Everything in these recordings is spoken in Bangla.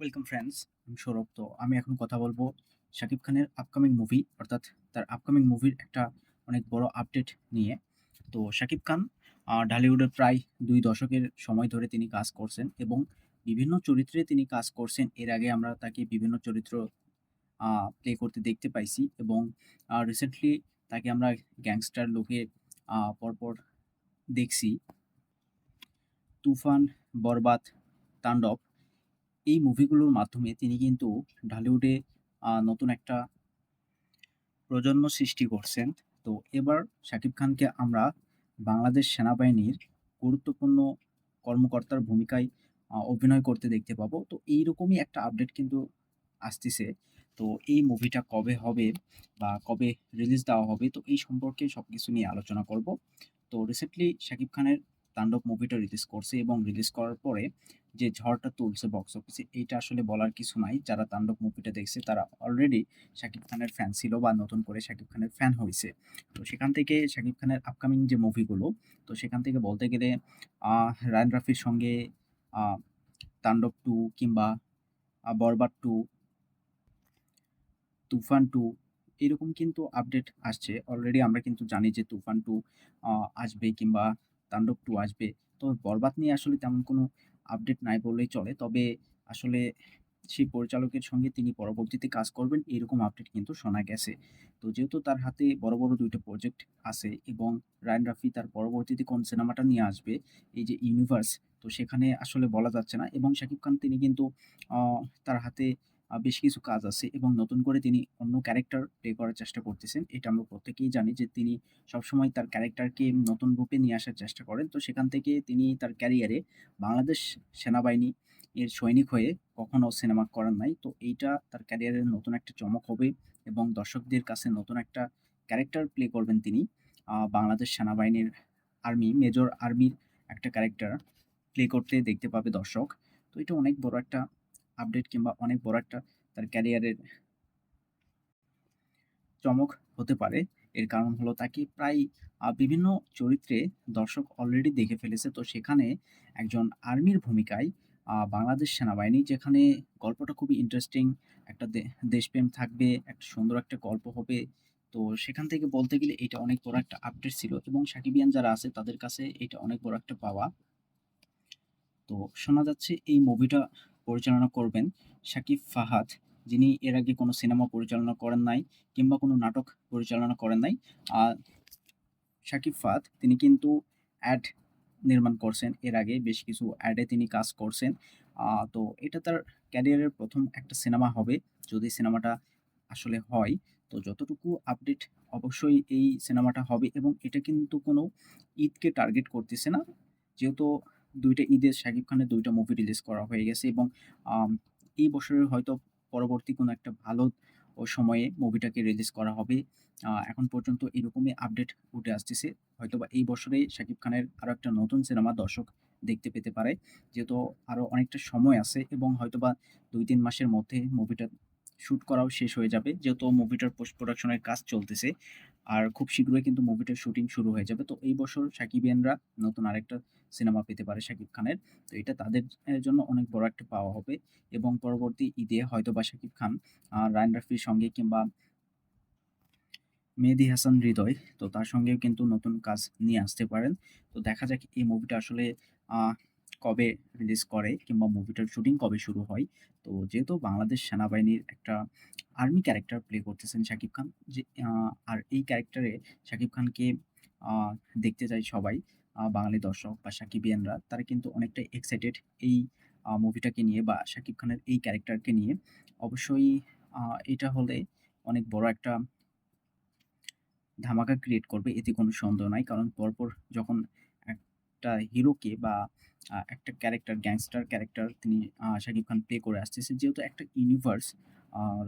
ওয়েলকাম ফ্রেন্ডস আমি সৌরভ তো আমি এখন কথা বলব শাকিব খানের আপকামিং মুভি অর্থাৎ তার আপকামিং মুভির একটা অনেক বড় আপডেট নিয়ে। তো শাকিব খান ঢালিউডের প্রায় দুই দশকের সময় ধরে তিনি কাজ করছেন এবং বিভিন্ন চরিত্রে তিনি কাজ করছেন। এর আগে আমরা তাকে বিভিন্ন চরিত্র প্লে করতে দেখতে পাইছি এবং রিসেন্টলি তাকে আমরা গ্যাংস্টার লোকে পরপর দেখছি। তুফান, বরবাদ, তাণ্ডব এই মুভিগুলোর মাধ্যমে তিনি কিন্তু ঢালিউডে নতুন একটা প্রজন্ম সৃষ্টি করছেন। তো এবার শাকিব খানকে আমরা বাংলাদেশ সেনাবাহিনীর গুরুত্বপূর্ণ কর্মকর্তার ভূমিকায় অভিনয় করতে দেখতে পাবো। তো এইরকমই একটা আপডেট কিন্তু আসতেছে। তো এই মুভিটা কবে হবে বা কবে রিলিজ দেওয়া হবে, তো এই সম্পর্কে সব কিছু নিয়ে আলোচনা করব। তো রিসেন্টলি শাকিব খানের তাণ্ডব মুভিটা রিলিজ করছে এবং রিলিজ করার পরে যে ঝড়টা তুলছে বক্স অফিসে এইটা আসলে বলার কিছু নাই। যারা তাণ্ডব মুভিটা দেখছে তারা অলরেডি শাকিব খানের ফ্যান ছিল বা নতুন করে শাকিব খানের ফ্যান হয়েছে। তো সেখান থেকে শাকিব খানের আপকামিং যে মুভিগুলো তো সেখান থেকে বলতে গেলে রায়ন রাফির সঙ্গে তাণ্ডব টু কিংবা আহ, বরবাদ টু তুফান টু এরকম কিন্তু আপডেট আসছে। অলরেডি আমরা কিন্তু জানি যে তুফান টু আসবে কিংবা তাণ্ডব টু আসবে। তো বরবাদ নিয়ে আসলে তেমন কোনো আপডেট নাই বললেই চলে। তবে আসলে সেই পরিচালকের সঙ্গে তিনি পরবর্তীতে কাজ করবেন, এরকম আপডেট কিন্তু শোনা গেছে। তো যেহেতু তার হাতে বড় বড় দুইটা প্রজেক্ট আছে এবং রায়ন রাফি তার পরবর্তীতে কোন সিনেমাটা নিয়ে আসবে, এই যে ইউনিভার্স তো সেখানে আসলে বলা যাচ্ছে না। এবং শাকিব খান, তিনি কিন্তু তার হাতে বেশ কিছু কাজ আছে এবং নতুন করে তিনি অন্য ক্যারেক্টার প্লে করার চেষ্টা করতেছেন। এটা আমরা প্রত্যেকেই জানি যে তিনি সবসময় তার ক্যারেক্টারকে নতুন রূপে নিয়ে আসার চেষ্টা করেন। তো সেখান থেকে তিনি তার ক্যারিয়ারে বাংলাদেশ সেনাবাহিনী এর সৈনিক হয়ে কখনো সিনেমা করার নাই। তো এইটা তার ক্যারিয়ারের নতুন একটা চমক হবে এবং দর্শকদের কাছে নতুন একটা ক্যারেক্টার প্লে করবেন তিনি। বাংলাদেশ সেনাবাহিনীর আর্মি মেজর আর্মির একটা ক্যারেক্টার প্লে করতে দেখতে পাবে দর্শক। তো এটা অনেক বড় একটা আপডেট কিংবা অনেক বড় একটা তার ক্যারিয়ারের চমক হতে পারে। এর কারণ হলো তাকে প্রায় বিভিন্ন চরিত্রে দর্শক অলরেডি দেখে ফেলেছে। তো সেখানে একজন আর্মির ভূমিকায় বাংলাদেশ সেনাবাহিনী যেখানে গল্পটা খুবই ইন্টারেস্টিং একটা দেশপ্রেম থাকবে, একটা সুন্দর একটা গল্প হবে। তো সেখান থেকে বলতে গেলে এটা অনেক বড় একটা আপডেট ছিল এবং সাকিবিয়ান যারা আছে তাদের কাছে এটা অনেক বড় একটা পাওয়া। তো শোনা যাচ্ছে এই মুভিটা পরিচালনা করবেন শাকিব ফাহাদ, যিনি এর আগে কোনো সিনেমা পরিচালনা করেন নাই কিংবা কোনো নাটক পরিচালনা করেন নাই। আর শাকিব ফাহাদ, তিনি কিন্তু অ্যাড নির্মাণ করছেন এর আগে, বেশ কিছু অ্যাডে তিনি কাজ করছেন। তো এটা তার ক্যারিয়ারের প্রথম একটা সিনেমা হবে, যদি সিনেমাটা আসলে হয়। তো যতটুকু আপডেট অবশ্যই এই সিনেমাটা হবে এবং এটা কিন্তু কোনো ঈদকে টার্গেট করতেছে না। যেহেতু দুইটা ঈদের শাকিব খানের দুইটা মুভি রিলিজ করা হয়ে গেছে এবং এই বছরের হয়তো পরবর্তী কোনো একটা ভালো সময়ে মুভিটাকে রিলিজ করা হবে। এখন পর্যন্ত এরকমই আপডেট উঠে আসতেছে। হয়তোবা এই বছরে শাকিব খানের আরও একটা নতুন সিনেমা দর্শক দেখতে পেতে পারে। যেহেতু আরও অনেকটা সময় আছে এবং হয়তোবা দুই তিন মাসের মধ্যে মুভিটা শ্যুট করাও শেষ হয়ে যাবে। যেহেতু মুভিটার পোস্ট প্রোডাকশনের কাজ চলতেছে। আর খুব শীঘ্রই কিন্তু মুভিটার শুটিং শুরু হয়ে যাবে। তো এই বছর সাকিবিয়ানরা নতুন আরেকটা সিনেমা পেতে পারে শাকিব খানের। তো এটা তাদের জন্য অনেক বড় একটা পাওয়া হবে এবং পরবর্তী ঈদে হয়তো বা শাকিব খান রায়ন রাফির সঙ্গে কিংবা মেহেদি হাসান হৃদয়, তো তার সঙ্গেও কিন্তু নতুন কাজ নিয়ে আসতে পারেন। তো দেখা যাক এই মুভিটা আসলে কবে রিলিজ করে কিংবা মুভিটার শুটিং কবে শুরু হয়। তো যেহেতু বাংলাদেশ সেনাবাহিনীর একটা আর্মি ক্যারেক্টার প্লে করতেছেন শাকিব খান, যে আর এই ক্যারেক্টারে শাকিব খানকে দেখতে চাই সবাই বাঙালি দর্শক বা সাকিবিয়ানরা। তারা কিন্তু অনেকটা এক্সাইটেড এই মুভিটাকে নিয়ে বা শাকিব খানের এই ক্যারেক্টারকে নিয়ে। অবশ্যই এটা হলে অনেক বড় একটা ধামাকা ক্রিয়েট করবে, এতে কোনো সন্দেহ নাই। কারণ পরপর যখন একটা হিরোকে বা একটা ক্যারেক্টার গ্যাংস্টার ক্যারেক্টার তিনি শাকিব খান প্লে করে আসতেছে যেহেতু একটা ইউনিভার্স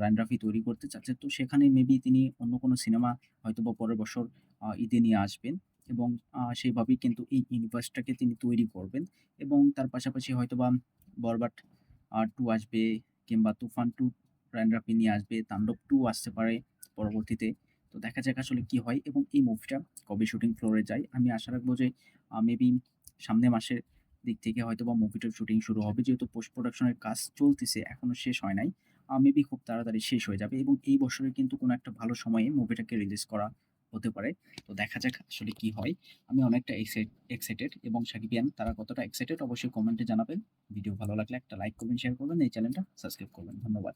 রান রাফি তৈরি করতে চাচ্ছে, তো সেখানে মেবি তিনি অন্য কোনো সিনেমা হয়তো বা পরের বছর ঈদে নিয়ে আসবেন এবং সেইভাবেই কিন্তু এই ইউনিভার্সটাকে তিনি তৈরি করবেন এবং তার পাশাপাশি হয়তো বা বরবাদ টু আসবে কিংবা তুফান টু রান রাফি নিয়ে আসবে, তাণ্ডব টু আসতে পারে পরবর্তীতে। তো দেখা যাক আসলে কি হয় এবং এই মুভিটা কবে শুটিং ফ্লোরে যায়। আমি আশা রাখব যে মেবি সামনের মাসের দিক থেকে হয়তো বা মুভিটার শুটিং শুরু হবে। যেহেতু পোস্ট প্রোডাকশনের কাজ চলতেছে এখনও শেষ হয় নাই। মেবি খুব তাড়াতাড়ি শেষ হয়ে যাবে এবং এই বছরের কিন্তু কোনো একটা ভালো সময়ে মুভিটাকে রিলিজ করা হতে পারে। তো দেখা যাক আসলে কি হয়। আমি অনেকটা এক্সাইট এক্সাইটেড এবং সাকিবিয়ান তারা কতটা এক্সাইটেড অবশ্যই কমেন্টে জানাবেন। ভিডিও ভালো লাগলে একটা লাইক করবেন, শেয়ার করবেন, এই চ্যানেলটা সাবস্ক্রাইব করবেন। ধন্যবাদ।